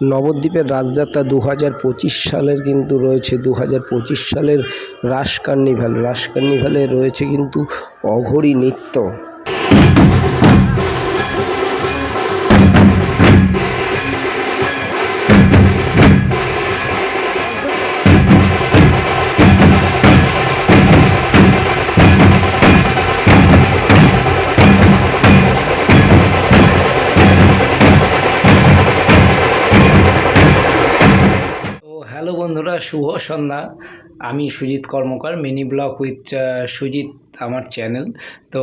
নবদ্বীপের রাজযাত্রা দু হাজার পঁচিশ সালের কিন্তু রয়েছে। দু হাজার পঁচিশ সালের রাস কার্নিভাল। রাস কার্নিভালে রয়েছে কিন্তু অঘোরি নৃত্য। হ্যালো বন্ধুরা, শুভ সন্ধ্যা। আমি Sujit Karmakar, mini blog with Sujit আমার চ্যানেল। তো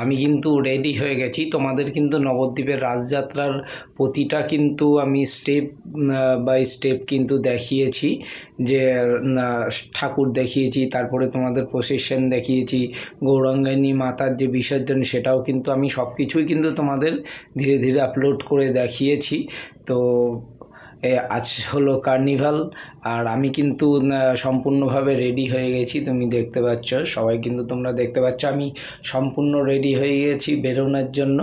আমি কিন্তু রেডি হয়ে গেছি। তোমাদের কিন্তু নবদ্বীপের রাসযাত্রার প্রতিটা কিন্তু আমি স্টেপ বাই স্টেপ কিন্তু দেখিয়েছি। যে ঠাকুর দেখিয়েছি, তারপরে তোমাদের প্রসেশন দেখিয়েছি। গৌরাঙ্গানী মাতার যে বিসর্জন, সেটাও কিন্তু আমি সব কিছুই কিন্তু তোমাদের ধীরে ধীরে আপলোড করে দেখিয়েছি। তো আজ হলো কার্নিভাল আর আমি কিন্তু সম্পূর্ণভাবে রেডি হয়ে গেছি, তুমি দেখতে পাচ্ছ, সবাই কিন্তু তোমরা দেখতে পাচ্ছ, আমি সম্পূর্ণ রেডি হয়ে গেছি বেরোনোর জন্য।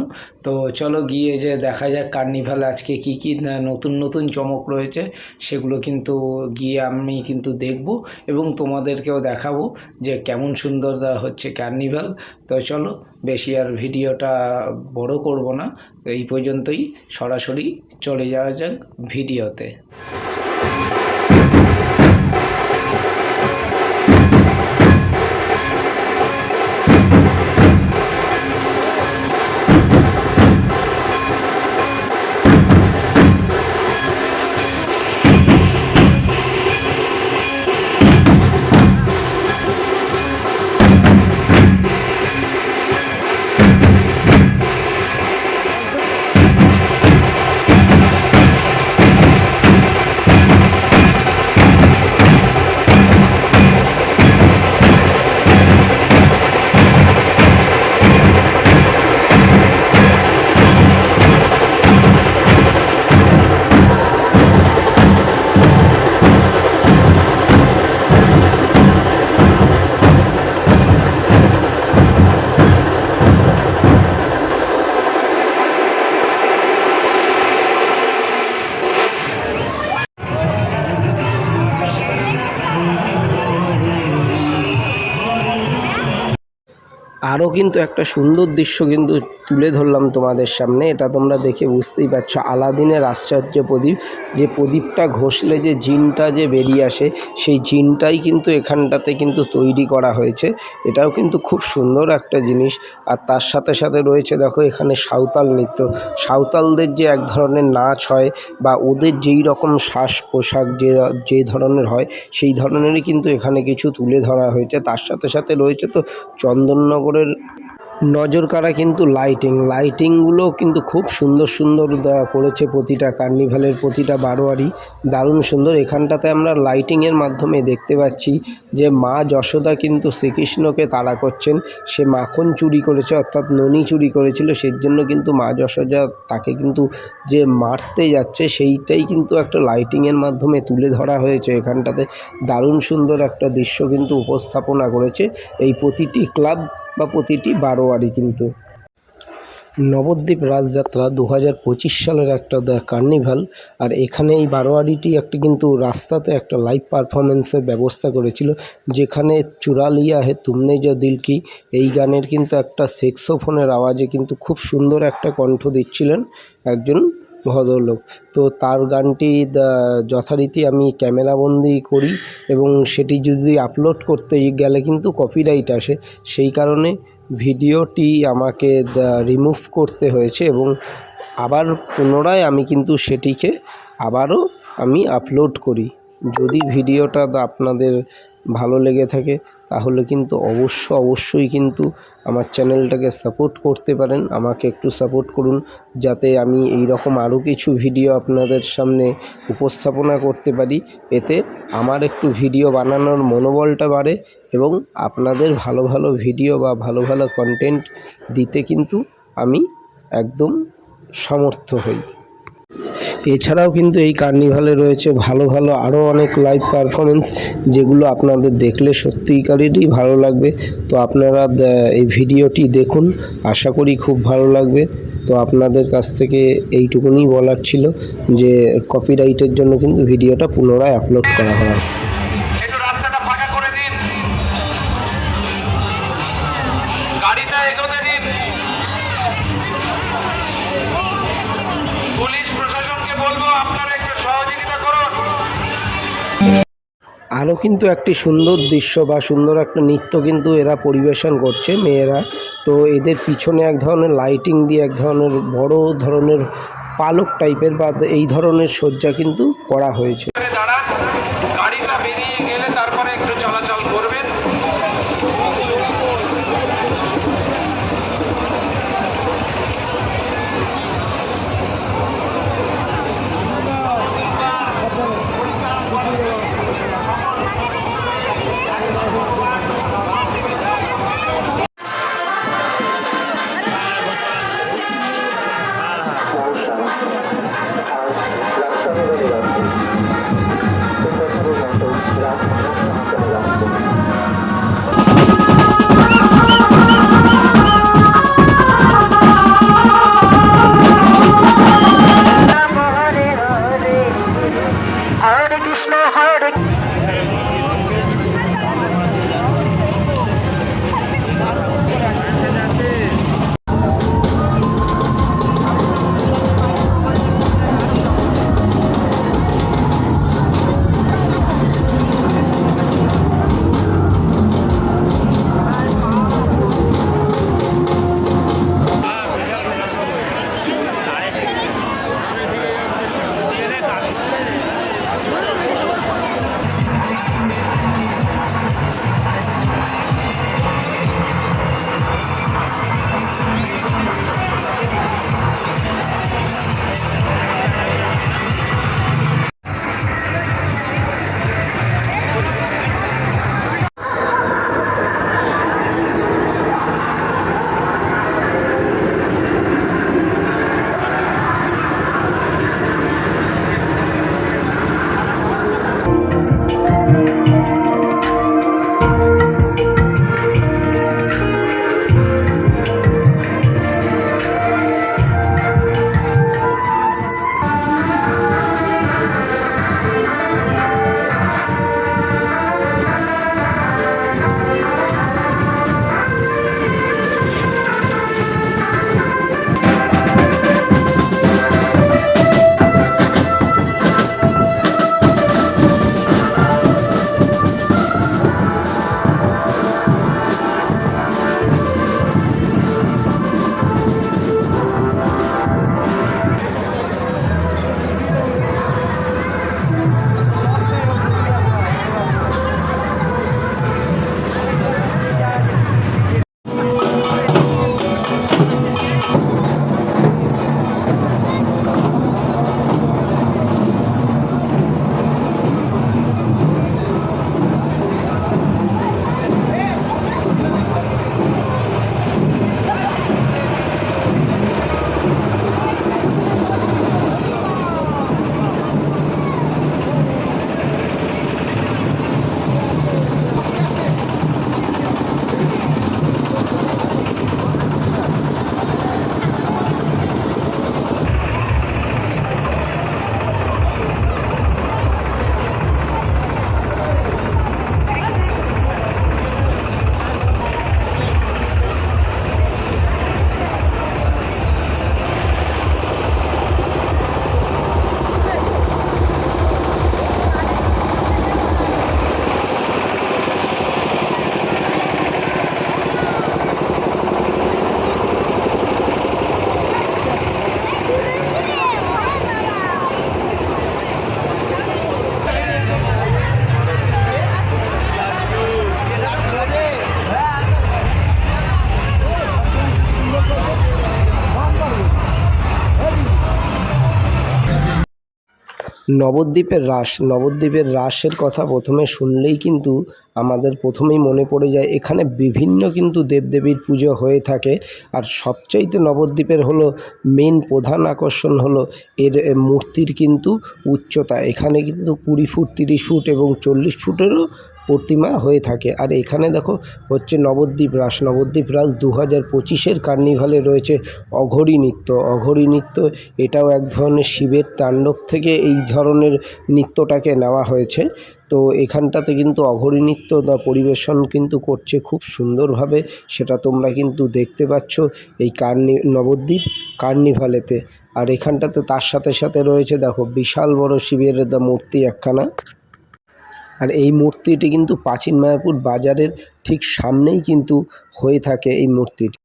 তো চলো গিয়ে যে দেখা যাক কার্নিভাল আজকে কি কি নতুন নতুন চমক রয়েছে, সেগুলো কিন্তু গিয়ে আমি কিন্তু দেখব এবং তোমাদেরকেও দেখাবো যে কেমন সুন্দর হচ্ছে কার্নিভাল তো চলো, বেশি আর ভিডিওটা বড় করব না, এই পর্যন্তই সরাসরি চলে যাওয়া যাক ভিডিওতে। আরও কিন্তু একটা সুন্দর দৃশ্য কিন্তু তুলে ধরলাম তোমাদের সামনে। এটা তোমরা দেখে বুঝতেই পারছ। আলাদিনের আশ্চর্য প্রদীপ। যে প্রদীপটা ঘষলে যে জিনটা যে বেরিয়ে আসে, সেই জিনটাই কিন্তু এখানটাতে কিন্তু তৈরি করা হয়েছে। এটাও কিন্তু খুব সুন্দর একটা জিনিস। আর তার সাথে সাথে রয়েছে দেখো এখানে সাঁওতাল নৃত্য। সাঁওতালদের যে এক ধরনের নাচ হয় বা ওদের যেই রকম শ্বাস পোশাক যে যে ধরনের হয়, সেই ধরনেরই কিন্তু এখানে কিছু তুলে ধরা হয়েছে। তার সাথে সাথে রয়েছে তো চন্দননগরের করবেন নজর কাড়া কিন্তু লাইটিং লাইটিংগুলো কিন্তু খুব সুন্দর সুন্দর করেছে প্রতিটা কার্নিভালের প্রতিটা বারোয়ারি। দারুণ সুন্দর। এখানটাতে আমরা লাইটিংয়ের মাধ্যমে দেখতে পাচ্ছি যে মা যশোদা কিন্তু শ্রীকৃষ্ণকে তাড়া করছেন। সে মাখন চুরি করেছে, অর্থাৎ ননি চুরি করেছিল। সেই জন্য কিন্তু মা যশোদা তাকে কিন্তু যে মারতে যাচ্ছে, সেইটাই কিন্তু একটা লাইটিংয়ের মাধ্যমে তুলে ধরা হয়েছে এখানটাতে। দারুণ সুন্দর একটা দৃশ্য কিন্তু উপস্থাপনা করেছে। এই প্রতিটি ক্লাব বা প্রতিটি বারোয়ারি কিন্তু। নবদ্বীপ রাসযাত্রা দু হাজার পঁচিশ সালের একটা দ্য কার্নিভাল আর এখানে এই বারোয়ারিটি একটি কিন্তু রাস্তাতে একটা লাইভ পারফরমেন্সের ব্যবস্থা করেছিল, যেখানে চুরা লিয়া হে তুমনে যা দিল কি, এই গানের কিন্তু একটা সেক্সোফোনের আওয়াজে কিন্তু খুব সুন্দর একটা কণ্ঠ দিচ্ছিলেন একজন ভদ্রলোক। তো তার গানটি যথারীতি আমি ক্যামেরাবন্দি করি এবং সেটি যদি আপলোড করতে গেলে কিন্তু কপিরাইট আসে, সেই কারণে ভিডিওটি আমাকে রিমুভ করতে হয়েছে এবং আবার পুনরায় আমি কিন্তু সেটিকে আবারও আমি আপলোড করি। যদি ভিডিওটা আপনাদের ভালো লেগে থাকে, তাহলে কিন্তু অবশ্য, অবশ্যই কিন্তু আমার চ্যানেলটাকে সাপোর্ট করতে পারেন। আমাকে একটু সাপোর্ট করুন, যাতে আমি এই রকম আরও কিছু ভিডিও আপনাদের সামনে উপস্থাপনা করতে পারি। এতে আমার একটু ভিডিও বানানোর মনোবলটা বাড়ে এবং আপনাদের ভালো ভালো ভিডিও বা ভালো ভালো কন্টেন্ট দিতে কিন্তু আমি একদম সমর্থ হই। এছাড়াও কিন্তু এই কার্নিভালে রয়েছে ভালো ভালো আরও অনেক লাইভ পারফরমেন্স যেগুলো আপনাদের দেখলে সত্যিকারেরই ভালো লাগবে। তো আপনারা এই ভিডিওটি দেখুন, আশা করি খুব ভালো লাগবে। তো আপনাদের কাছ থেকে এইটুকুনি বলার ছিল যে কপিরাইটের জন্য কিন্তু ভিডিওটা পুনরায় আপলোড করা হয়। আরও কিন্তু একটি সুন্দর দৃশ্য বা সুন্দর একটা নৃত্য কিন্তু এরা পরিবেশন করছে মেয়েরা। তো এদের পিছনে এক ধরনের লাইটিং দিয়ে এক ধরনের বড় ধরনের পালক টাইপের বা এই ধরনের সজ্জা কিন্তু করা হয়েছে। নবদ্বীপের রাস। নবদ্বীপের রাসের কথা প্রথমে শুনলেই কিন্তু আমাদের প্রথমেই মনে পড়ে যায়, এখানে বিভিন্ন কিন্তু দেবদেবীর পুজো হয়ে থাকে। আর সবচাইতে নবদ্বীপের হলো মেন প্রধান আকর্ষণ হলো এর মূর্তির কিন্তু উচ্চতা। এখানে কিন্তু কুড়ি ফুট, তিরিশ ফুট এবং চল্লিশ ফুটেরও প্রতিমা হয়ে থাকে। আর এখানে দেখো হচ্ছে নবদ্বীপ রাস। নবদ্বীপ রাস দু হাজার পঁচিশের কার্নিভালে রয়েছে অঘরী নৃত্য। অঘরী নৃত্য, এটাও এক ধরনের শিবের তাণ্ডব থেকে এই ধরনের নৃত্যটাকে নেওয়া হয়েছে। তো এখানটাতে কিন্তু অঘরী নৃত্য পরিবেশন কিন্তু করছে খুব সুন্দরভাবে, সেটা তোমরা কিন্তু দেখতে পাচ্ছ এই কার্নি, নবদ্বীপ কার্নিভালেতে। আর এখানটাতে তার সাথে সাথে রয়েছে দেখো বিশাল বড় শিবের মূর্তি একখানা। আর এই মূর্তিটি কিন্তু প্রাচীন মায়াপুর বাজারের ঠিক সামনেই কিন্তু হয়ে থাকে এই মূর্তিটি।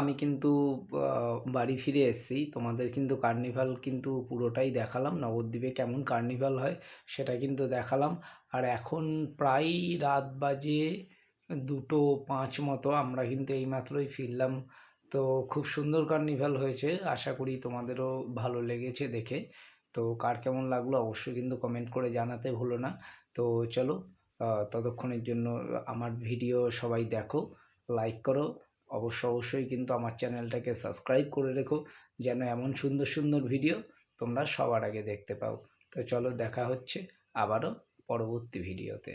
আমি কিন্তু বাড়ি ফিরে এসেছি। তোমাদের কিন্তু কার্নিভাল কিন্তু পুরোটাই দেখালাম। নবদ্বীপে কেমন কার্নিভাল হয় সেটা কিন্তু দেখালাম। আর এখন প্রায় রাত বাজে দুটো পাঁচ মতো আমরা কিন্তু এইমাত্রই ফিরলাম। তো খুব সুন্দর কার্নিভাল হয়েছে। আশা করি তোমাদেরও ভালো লেগেছে দেখে। তো কার কেমন লাগল অবশ্যই কিন্তু কমেন্ট করে জানাতে ভুলো না। তো চলো ততক্ষণের জন্য আমার ভিডিও সবাই দেখো লাইক করো অবশ্য অবশ্যই কিন্তু আমার চ্যানেলটাকে সাবস্ক্রাইব করে রেখো, যেন এমন সুন্দর সুন্দর ভিডিও তোমরা সবার আগে দেখতে পাও। তো চলো দেখা হচ্ছে আবারও পরবর্তী ভিডিওতে।